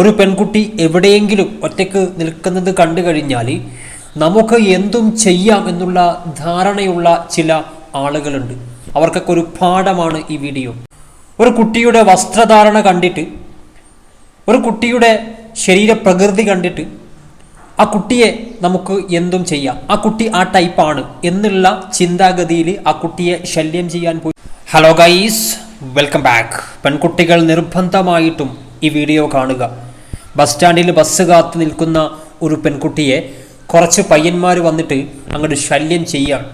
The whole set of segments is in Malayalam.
ഒരു പെൺകുട്ടി എവിടെയെങ്കിലും ഒറ്റയ്ക്ക് നിൽക്കുന്നത് കണ്ടു കഴിഞ്ഞാൽ നമുക്ക് എന്തും ചെയ്യാം എന്നുള്ള ധാരണയുള്ള ചില ആളുകളുണ്ട്. അവർക്കൊക്കെ ഒരു പാഠമാണ് ഈ വീഡിയോ. ഒരു കുട്ടിയുടെ വസ്ത്രധാരണ കണ്ടിട്ട് ഒരു കുട്ടിയുടെ ശരീരപ്രകൃതി കണ്ടിട്ട് ആ കുട്ടിയെ നമുക്ക് എന്തും ചെയ്യാം. ആ കുട്ടി ആ ടൈപ്പാണ് എന്നുള്ള ചിന്താഗതിയിൽ ആ കുട്ടിയെ ശല്യം ചെയ്യാൻ പോയി. Hello guys welcome back. പെൺകുട്ടികൾ നിർബന്ധമായിട്ടും ഈ വീഡിയോ കാണുക. ബസ് സ്റ്റാൻഡിൽ ബസ് കാത്ത് നിൽക്കുന്ന ഒരു പെൺകുട്ടിയെ കുറച്ച് പയ്യന്മാർ വന്നിട്ട് അങ്ങോട്ട് ശല്യം ചെയ്യാണ്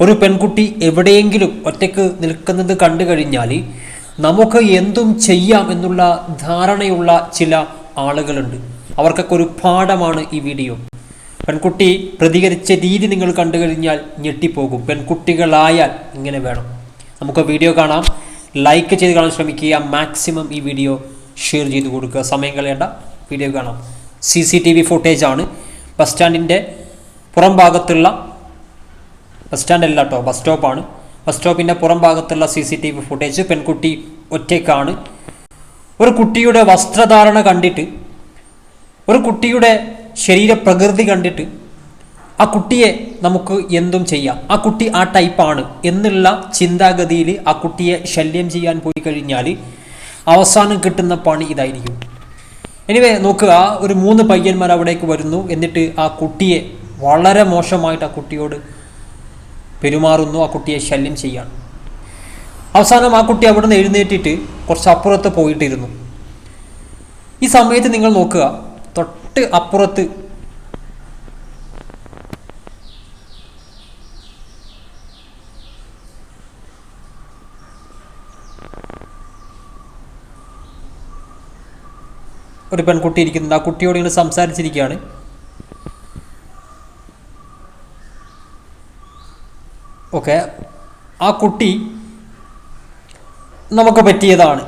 ഒരു പെൺകുട്ടി എവിടെയെങ്കിലും ഒറ്റയ്ക്ക് നിൽക്കുന്നത് കണ്ടു കഴിഞ്ഞാൽ നമുക്ക് എന്തും ചെയ്യാം എന്നുള്ള ധാരണയുള്ള ചില ആളുകളുണ്ട്. അവർക്കൊക്കെ ഒരു പാഠമാണ് ഈ വീഡിയോ. പെൺകുട്ടി പ്രതികരിച്ച രീതി നിങ്ങൾ കണ്ടു കഴിഞ്ഞാൽ ഞെട്ടിപ്പോകും. പെൺകുട്ടികളായാൽ ഇങ്ങനെ വേണം. നമുക്ക് വീഡിയോ കാണാം. ലൈക്ക് ചെയ്ത് കാണാൻ ശ്രമിക്കുക. മാക്സിമം ഈ വീഡിയോ ഷെയർ ചെയ്ത് കൊടുക്കുക. സമയം കളയേണ്ട. വീഡിയോ കാണാം. C C T V footage ആണ്. ബസ് സ്റ്റാൻഡിന്റെ പുറം ഭാഗത്തുള്ള ബസ് സ്റ്റാൻഡ് അല്ല കേട്ടോ ബസ് സ്റ്റോപ്പാണ് ബസ് സ്റ്റോപ്പിന്റെ പുറം ഭാഗത്തുള്ള C C T V footage പെൺകുട്ടി ഒറ്റയ്ക്കാണ്. ഒരു കുട്ടിയുടെ വസ്ത്രധാരണ കണ്ടിട്ട് ഒരു കുട്ടിയുടെ ശരീരപ്രകൃതി കണ്ടിട്ട് ആ കുട്ടിയെ നമുക്ക് എന്തും ചെയ്യാം. ആ കുട്ടി ആ ടൈപ്പാണ് എന്നുള്ള ചിന്താഗതിയിൽ ആ കുട്ടിയെ ശല്യം ചെയ്യാൻ പോയി കഴിഞ്ഞാൽ അവസാനം കിട്ടുന്ന പണി ഇതായിരിക്കും. എനിവേ നോക്കുക ഒരു മൂന്ന് പയ്യന്മാർ അവിടേക്ക് വരുന്നു. എന്നിട്ട് ആ കുട്ടിയെ വളരെ മോശമായിട്ട് ആ കുട്ടിയോട് പെരുമാറുന്നു. ആ കുട്ടിയെ ശല്യം ചെയ്യാൻ അവസാനം ആ കുട്ടി അവിടെ നിന്ന് എഴുന്നേറ്റിട്ട് കുറച്ച് അപ്പുറത്ത് പോയിട്ടിരുന്നു. ഈ സമയത്ത് നിങ്ങൾ നോക്കുക തൊട്ട് അപ്പുറത്ത് ഒരു പെൺകുട്ടി ഇരിക്കുന്നുണ്ട്. ആ കുട്ടിയോട് ഇങ്ങനെ സംസാരിച്ചിരിക്കുകയാണ്. ഓക്കെ. ആ കുട്ടി നമുക്ക് പറ്റിയതാണ്.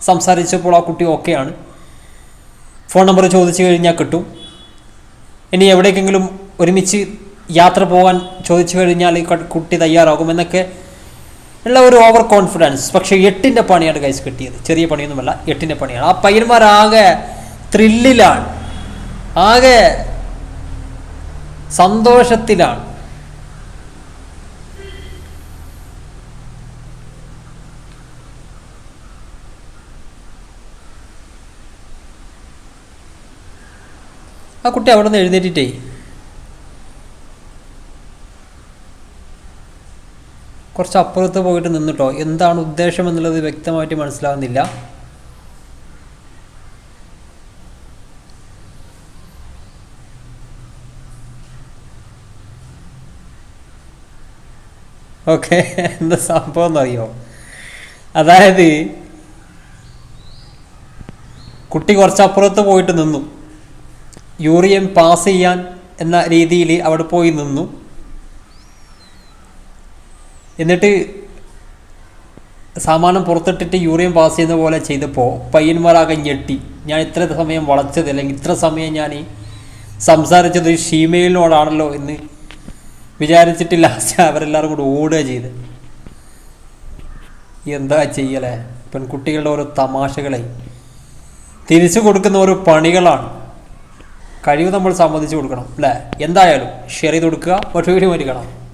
സംസാരിച്ചപ്പോൾ ആ കുട്ടി ഓക്കെയാണ്. ഫോൺ നമ്പർ ചോദിച്ചു കഴിഞ്ഞാൽ കിട്ടും. ഇനി എവിടേക്കെങ്കിലും ഒരുമിച്ച് യാത്ര പോകാൻ ചോദിച്ചു കഴിഞ്ഞാൽ കുട്ടി തയ്യാറാകും എന്നൊക്കെ ഉള്ള ഒരു ഓവർ കോൺഫിഡൻസ് പക്ഷേ എട്ടിന്റെ പണിയാണ് കൈസ് കിട്ടിയത്. ചെറിയ പണിയൊന്നുമല്ല എട്ടിന്റെ പണിയാണ്. ആ പയ്യന്മാരാകെ ത്രില്ലിലാണ് ആകെ സന്തോഷത്തിലാണ്. ആ കുട്ടി അവിടെ നിന്ന് എഴുന്നേറ്റിട്ടേ. കുറച്ച് അപ്പുറത്ത് പോയിട്ട് നിന്നിട്ടോ. എന്താണ് ഉദ്ദേശം എന്നുള്ളത് വ്യക്തമായിട്ട് മനസ്സിലാവുന്നില്ല. ഓക്കെ എന്താ സംഭവം എന്നറിയോ അതായത് കുട്ടി കുറച്ച് അപ്പുറത്ത് പോയിട്ട് നിന്നു. യൂറിയം പാസ് ചെയ്യാൻ എന്ന രീതിയിൽ അവിടെ പോയി നിന്നു. എന്നിട്ട് സാമാനം പുറത്തിട്ടിട്ട് യൂറിയം പാസ് ചെയ്യുന്ന പോലെ ചെയ്തപ്പോൾ പയ്യന്മാരാകെ ഞെട്ടി. ഞാൻ ഇത്ര സമയം വളച്ചത് അല്ലെങ്കിൽ ഇത്ര സമയം ഞാൻ സംസാരിച്ചത് ഷീമയിലിനോടാണല്ലോ എന്ന് വിചാരിച്ചിട്ട് ലാസ്റ്റ് അവരെല്ലാവരും കൂടി ഓടുക ചെയ്ത് എന്താ ചെയ്യലേ? പെൺകുട്ടികളുടെ ഓരോ തമാശകളെ. തിരിച്ചു കൊടുക്കുന്ന ഓരോ പണികളാണ്. കഴിവ് നമ്മൾ സമ്മതിച്ചു കൊടുക്കണം അല്ലേ? എന്തായാലും ഷെയർ ചെയ്ത് കൊടുക്കുക ഒറ്റ വീഡിയോ കാണാം.